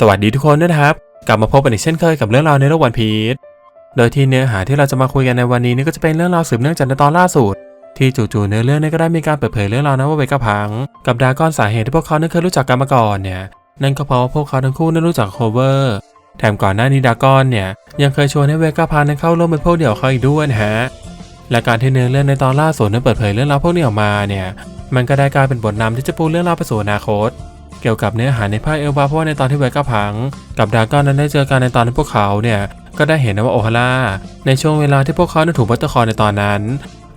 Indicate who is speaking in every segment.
Speaker 1: สวัสดีทุกคนด้วยนะครับ กลับมาพบกันอีกเช่นเคยกับเรื่องราวในโลกวันพีชโดยที่เนื้อหาที่เราจะมาคุยกันในวันนี้นี่ก็จะเป็นเรื่องราวสืบเนื่องจากในตอนล่าสุด ที่จู่ๆเนื้อเรื่องนี้ก็ได้มีการเปิดเผยเรื่องราวนะว่าเวก้าพัง กับดาก้อนสาเหตุที่พวกเขานั้นเคยรู้จักกันมาก่อนเนี่ยนั่นก็เพราะว่าพวกเขาทั้งคู่นั้นรู้จักโคเวอร์แถมก่อนหน้านี้ดาก้อนเนี่ยยังเคยชวนให้เวก้าพังนั้นเข้าร่วมเป็นพวกเดียวเขาอีกด้วยนะฮะและการที่เนื้อเรื่องในตอนล่าสุดนั้นเปิดเผยเรื่องราวพวกนี้ออกมาเนี่ยมันก็ได้กลายเป็นบทนำที่จะปูเรื่องราวไปสู่อนาคต เกี่ยวกับเนื้อหาในภาคเอลบาเพราะว่าในตอนที่เวก้าพัง กับดาก้อนนั้นได้เจอกันในตอนที่พวกเขาเนี่ยก็ได้เห็นนะว่าโอฮาร่าในช่วงเวลาที่พวกเขาถูกบัตเตอร์คอร์ในตอนนั้น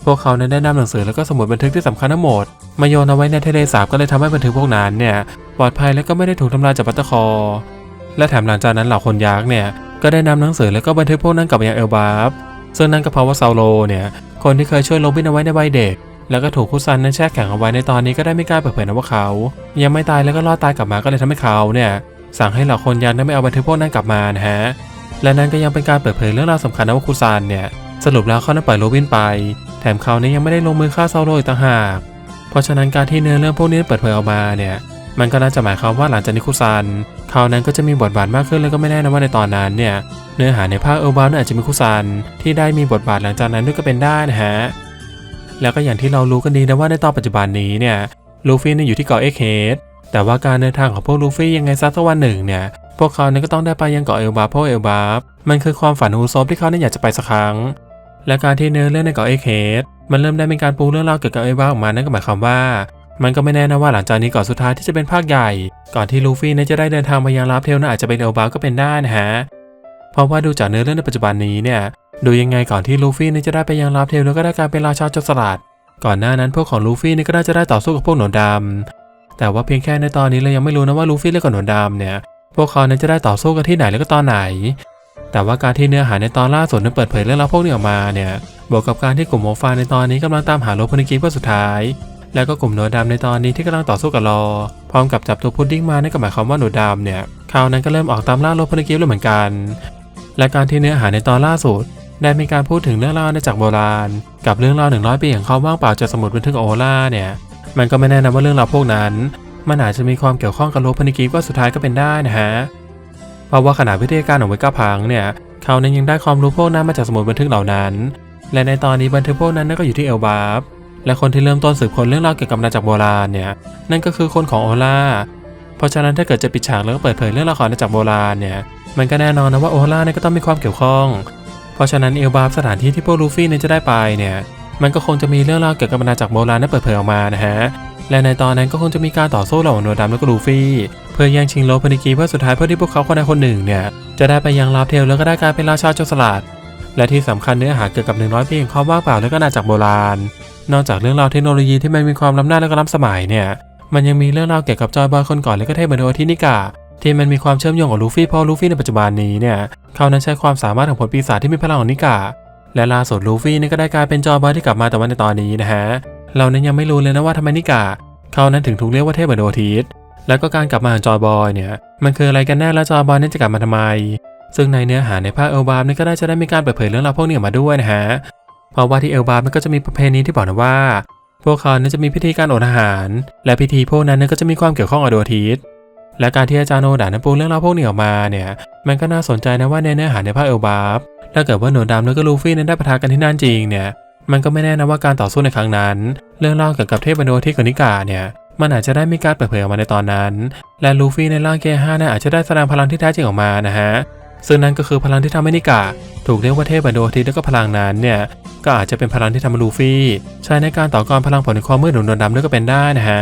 Speaker 1: พวกเขานั้นได้นำหนังสือแล้วก็สมุดบันทึกที่สำคัญทั้งหมดมาโยนเอาไว้ในทะเลสาบก็เลยทำให้บันทึกพวกนั้นเนี่ยปลอดภัยและก็ไม่ได้ถูกทำลายจากบัตเตอร์คอร์และแถมหลังจากนั้นเหล่าคนยักษ์เนี่ยก็ได้นำหนังสือแล้วก็บันทึกพวกนั้นกลับไปยังเอลบาฟซึ่งนั่นก็เพราะว่าซาโลเนี่ยคนที่เคยช่วยโรบินเอาไว้ในวัยเด็ก แล้วก็ถูกคุซันนั้นแช่แข็งเอาไว้ในตอนนี้ก็ได้ไม่กล้าเปิดเผยนะว่าเขา ยังไม่ตายแล้วก็รอดตายกลับมาก็เลยทำให้เขาเนี่ยสั่งให้เหล่าคนยันนั้นไม่เอาบันทึกพวกนั้นกลับมานะฮะและนั่นก็ยังเป็นการเปิดเผยเรื่องราวสำคัญนะว่าคุซันเนี่ยสรุปแล้วเขานั้นปล่อยโรบินไป แถมเขานี้ยังไม่ได้ลงมือฆ่าเซาโลอีกต่างหาก เพราะฉะนั้นการที่เนื้อเรื่องพวกนี้เปิดเผยออกมาเนี่ยมันก็น่าจะหมายความว่าหลังจากนี้คุซันเขานั้นก็จะมีบทบาทมากขึ้นแล้วก็ไม่แน่นะว่าในตอนนั้นเนี่ยเนื้อหาในภาคเอลบาร์อาจจะมีคุซันที่ได้มีบทบาทหลังจากนั้นด้วยก็เป็นได้นะฮะ แล้วก็อย่างที่เรารู้กันดีนะว่าในตอนปัจจุบันนี้เนี่ยลูฟี่เนี่ยอยู่ที่เกาะเอ็กเฮดแต่ว่าการเดินทางของพวกลูฟี่ยังไงสักวันหนึ่งเนี่ยพวกเขาเนี่ยก็ต้องได้ไปยังเกาะเอลบาเพราะเอลบามันคือความฝันของอุซบที่เขาเนี่ยอยากจะไปสักครั้ง และการที่เนื้อเรื่องในเกาะเอ็กเฮดมันเริ่มได้มีการปูเรื่องราวเกี่ยวกับเอลบาออกมานั่นก็หมายความว่า มันก็ไม่แน่นะว่าหลังจากนี้เกาะสุดท้ายที่จะเป็นภาคใหญ่ ก่อนที่ลูฟี่เนี่ยจะได้เดินทางมายังลาฟเทลน่าอาจจะเป็นเอลบาก็เป็นได้นะฮะเพราะว่าดูจากเนื้อเรื่องในปัจจุบันนี้เนี่ย ดูยังไงก่อนที่ลูฟี่เนี่ยจะได้ไปยังลาฟเทลแล้วก็ได้การเป็นราชาโจรสลัด ก่อนหน้านั้นพวกของลูฟี่นี่ก็น่าจะได้ต่อสู้กับพวกหนวดดำแต่ว่าเพียงแค่ในตอนนี้เรายังไม่รู้นะว่าลูฟี่และกับหนวดดำเนี่ย พวกเขานั้นจะได้ต่อสู้กันที่ไหนแล้วก็ตอนไหน แต่ว่าการที่เนื้อหาในตอนล่าสุดนั้นเปิดเผยเรื่องราวพวกนี้ออกมาเนี่ย บวกกับการที่กลุ่มโมฟาในตอนนี้กำลังตามหาโลพนิกิเพื่อสุดท้าย แล้วก็กลุ่มหนวดดำในตอนนี้ที่กำลังต่อสู้กับรอ พร้อมกับจับตัวพุดดิ้งมานั่นก็หมายความว่าหนวดดำเนี่ยเขานั้นก็เริ่มออกตามล่าโลพนิกิแล้วเหมือนกัน และการที่เนื้อหาในตอนล่าสุด ได้มีการพูดถึงเรื่องราวในจากโบราณ กับเรื่องราว100ปีของความว่างเปล่าจากสมุดบันทึกโอล่าเนี่ย มันก็ไม่แน่นะว่าเรื่องราวพวกนั้น มันอาจจะมีความเกี่ยวข้องกับโลกพนิกีว่าสุดท้ายก็เป็นได้นะฮะ เพราะว่าขณะวิทยาการของเวก้าพังเนี่ย เขานั้นยังได้ความรู้พวกนั้นมาจากสมุดบันทึกเหล่านั้น และในตอนนี้บันทึกพวกนั้นก็อยู่ที่เอลบาฟและคนที่เริ่มต้นสืบค้นเรื่องราวเกี่ยวกับนาจากรโบราณเนี่ยนั่นก็คือคนของโอล่า เพราะฉะนั้นถ้าเกิดจะปิดฉากแล้วก็เปิดเผยเรื่องราวของนาจากรโบราณเนี่ยมันก็แน่นอนนะว่าโอล่าเนี่ยก็ต้องมีความเกี่ยวข้อง เพราะฉะนั้นเอลบาฟสถานที่ที่พวกลูฟี่เนี่ยจะได้ไปเนี่ย มันก็คงจะมีเรื่องราวเกี่ยวกับอาณาจักรโบราณนั้นเปิดเผยออกมานะฮะ และในตอนนั้นก็คงจะมีการต่อสู้ระหว่างโนดำและก็ลูฟี่ เพื่อแย่งชิงโลพนิกีเพื่อสุดท้ายเพื่อที่พวกเขาคนใดคนหนึ่งเนี่ยจะได้ไปยังลาฟเทลแล้วก็ได้กลายเป็นราชาโจรสลัด และที่สำคัญเนื้อหาเกี่ยวกับ 100 ปีแห่งความว่างเปล่าและก็อาณาจักรโบราณ นอกจากเรื่องราวเทคโนโลยีที่มันมีความล้ำหน้าและก็ล้ำสมัยเนี่ย มันยังมีเรื่องราวเกี่ยวกับจอยบอยคนก่อนและก็เทพมนุษย์ที่นิกา ที่มันมีความเชื่อมโยงกับลูฟี่เพราะลูฟี่ในปัจจุบันนี้เนี่ยเขานั้นใช้ความสามารถของผลปีศาจที่มีพลังของนิกาและล่าสุดลูฟี่นี่ก็ได้กลายเป็นจอยบอยที่กลับมาแต่ว่าในตอนนี้นะฮะเรานั้นยังไม่รู้เลยนะว่าทำไมนิกาเขานั้นถึงถูกเรียกว่าเทพเหมือนโอทิสแล้วก็การกลับมาของจอยบอยเนี่ยมันคืออะไรกันแน่แล้วจอยบอยนั้นจะกลับมาทำไม ซึ่งในเนื้อหาในภาคเอลบาร์นี่ก็ได้จะได้มีการเปิดเผยเรื่องราวพวกนี้ออกมาด้วยนะฮะเพราะว่าที่เอลบาร์มันก็จะมีประเพณีที่บอกนะว่า พวกเขานั้นจะมีพิธีการอดอาหาร และพิธีพวกนั้นนั้นก็จะมีความเกี่ยวข้องกับดวงอาทิตย์ และการที่อาจารย์โนดานั้นปูเรื่องราวพวกนี้ออกมาเนี่ยมันก็น่าสนใจนะว่าในเนื้อหาในภาคเอลบาร์ถ้าเกิดว่าหนูดำแล้วก็ลูฟี่นั้นได้ปะทะกันที่นั่นจริงเนี่ยมันก็ไม่แน่นะว่าการต่อสู้ในครั้งนั้น เรื่องเล่าเกี่ยวกับเทพดวงอาทิตย์กับนิกาเนี่ยมันอาจจะได้มีการเปิดเผยออกมาในตอนนั้น และลูฟี่ในร่างเกห้าน่ะอาจจะได้แสดงพลังที่แท้จริงออกมานะฮะซึ่งนั่นก็คือพลังที่ทำให้นิกาถูกเรียกว่าเทพดวงอาทิตย์แล้วก็พลังนั้นเนี่ยก็อาจจะเป็นพลังที่ทำให้ลูฟี่ใช้ในการต่อกรพลังผลในความมืดของดวงดำด้วยก็เป็นได้นะฮะ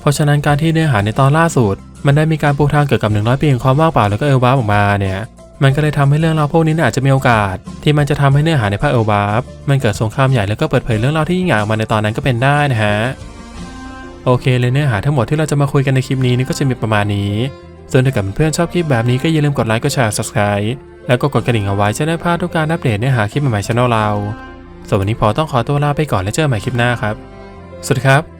Speaker 1: เพราะฉะนั้นการที่เนื้อหาในตอนล่าสุด มันได้มีการปูทางเกี่ยวกับ 100 ปีแห่งความว่างเปล่าแล้วก็เอลบาร์ออกมาเนี่ย มันก็เลยทำให้เรื่องราวพวกนี้อาจจะมีโอกาส ที่มันจะทำให้เนื้อหาในภาคเอลบาร์มันเกิดสงครามใหญ่แล้วก็เปิดเผยเรื่องราวที่ยิ่งใหญ่ออกมาในตอนนั้นก็เป็นได้นะฮะโอเคเลยเนื้อหาทั้งหมดที่เราจะมาคุยกันในคลิปนี้นี่ก็จะมีประมาณนี้ส่วนถ้าเกิดเพื่อนชอบคลิปแบบนี้ก็อย่าลืมกดไลค์กดแชร์ subscribe แล้วก็กดกระดิ่งเอาไว้จะได้พลาดทุกการอัปเดตเนื้อหาคลิปใหม่ๆช่องเราส่วนวันนี้พอต้องขอตัวลาไปก่อนแล้วเจอใหม่คลิปหน้าครับ สวัสดีครับ